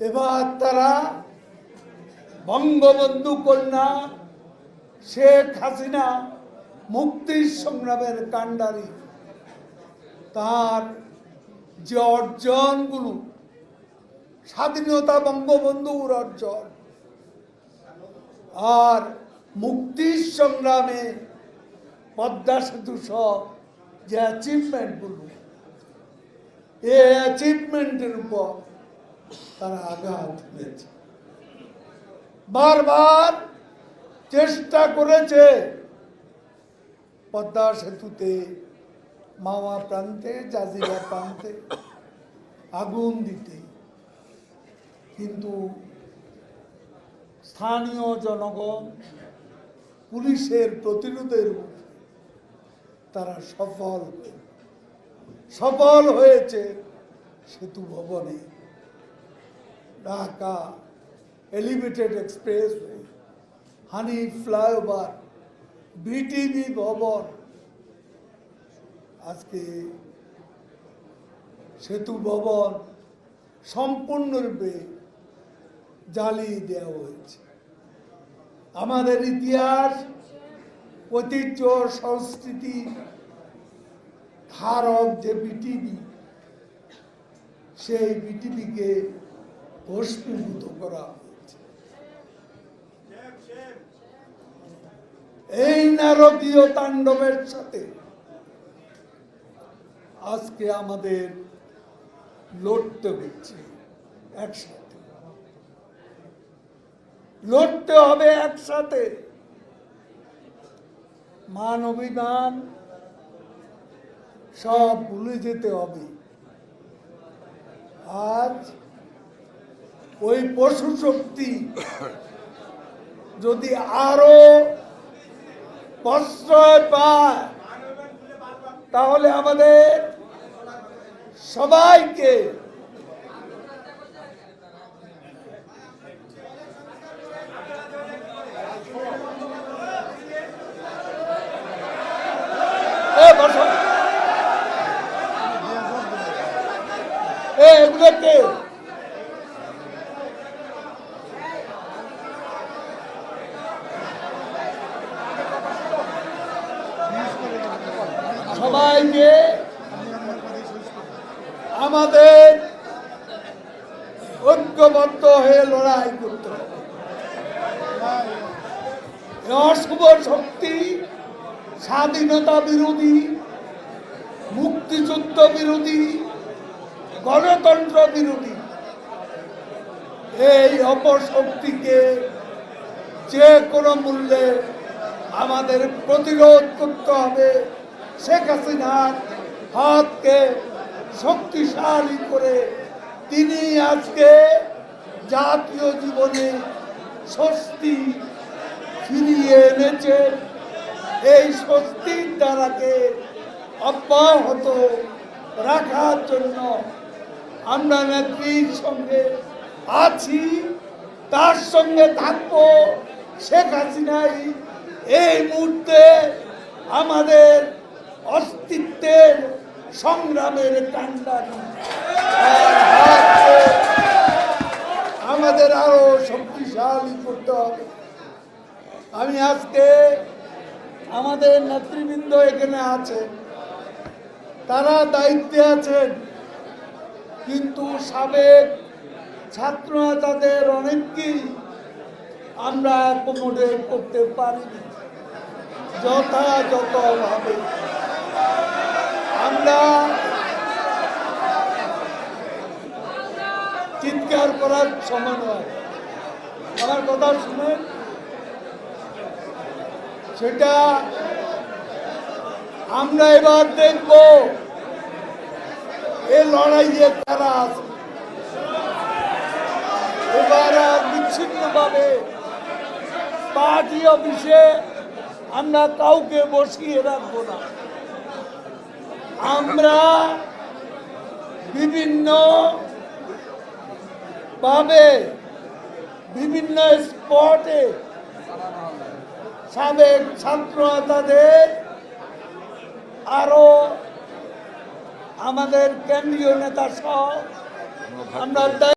এবার তারা বঙ্গবন্ধু কন্যা শেখ হাসিনা মুক্তির সংগ্রামের কাণ্ডারি। তার যে অর্জনগুলো, স্বাধীনতা বঙ্গবন্ধুর অর্জন আর মুক্তির সংগ্রামে পদ্মা সেতু সহ যে অ্যাচিভমেন্টগুলো এই অ্যাচিভমেন্টের উপর তারা আঘাত হয়েছে বারবার চেষ্টা করেছে পদ্মা সেতুতে মামা প্রান্তে, জাজিরা প্রান্তে আগুন দিতে। কিন্তু স্থানীয় জনগণ পুলিশের প্রতিরোধের তারা সফল সফল হয়েছে সেতু ভবনে। ঢাকা এলিভেটেড এক্সপ্রেস হানি ফ্লাইওভার বিটিভি ভবন আজকে সেতু ভবন সম্পূর্ণরূপে জ্বালিয়ে দেওয়া হয়েছে। আমাদের ইতিহাস, ঐতিহ্য, সংস্কৃতি, ধারক যে বিটিভি সেই বিটিভিকে ভস্মীভূত করা হয়েছে। এই নারকীয় তাণ্ডবের সাথে আজকে আমাদের লড়তে হচ্ছে একসাথে। লড়তে হবে একসাথে। মান অভিমান সব ভুলে যেতে হবে। আজ ওই পশু শক্তি যদি আরও প্রশ্রয় পায় তাহলে আমাদের সবাইকে। সবাইকে আমাদের ঐক্যবদ্ধ হয়ে লড়াই করতে হবে। অশুভ শক্তি, স্বাধীনতা বিরোধী, মুক্তিযুদ্ধ বিরোধী, গণতন্ত্র বিরোধী, এই অপশক্তিকে যে কোনো মূল্যে আমাদের প্রতিরোধ করতে হবে। শেখ হাসিনার হাতকে শক্তিশালী করে তিনি আজকে জাতীয় জীবনে স্বস্তি ফিরিয়ে এনেছেন। এই স্বস্তির দ্বারাকে অব্যাহত রাখার জন্য আমরা নেত্রীর সঙ্গে আছি, তার সঙ্গে থাকব। শেখ হাসিনাই এই মুহূর্তে আমাদের অস্তিত্বের সংগ্রামের কান্ডারি আমাদের আরও শক্তিশালী করতে হবে। আমি আজকে আমাদের নেতৃবৃন্দ এখানে আছে। তারা দায়িত্বে আছেন। কিন্তু সাবেক ছাত্র তাদের অনেককেই আমরা অ্যাকোমোডেট করতে পারিনি। যথাযথভাবে। আমরা চিৎকার করার সময় নয়। আমার কথা শুনে সেটা আমরা এবার দেখব এই লড়াইয়ে তারা আছে। এবার বিচ্ছিন্নভাবে পার্টি অফিসে আমরা কাউকে বসিয়ে রাখব না। আমরা বিভিন্ন ভাবে বিভিন্ন স্পটে সাবেক ছাত্র তাদের আরও আমাদের কেন্দ্রীয় নেতা সহ আমরা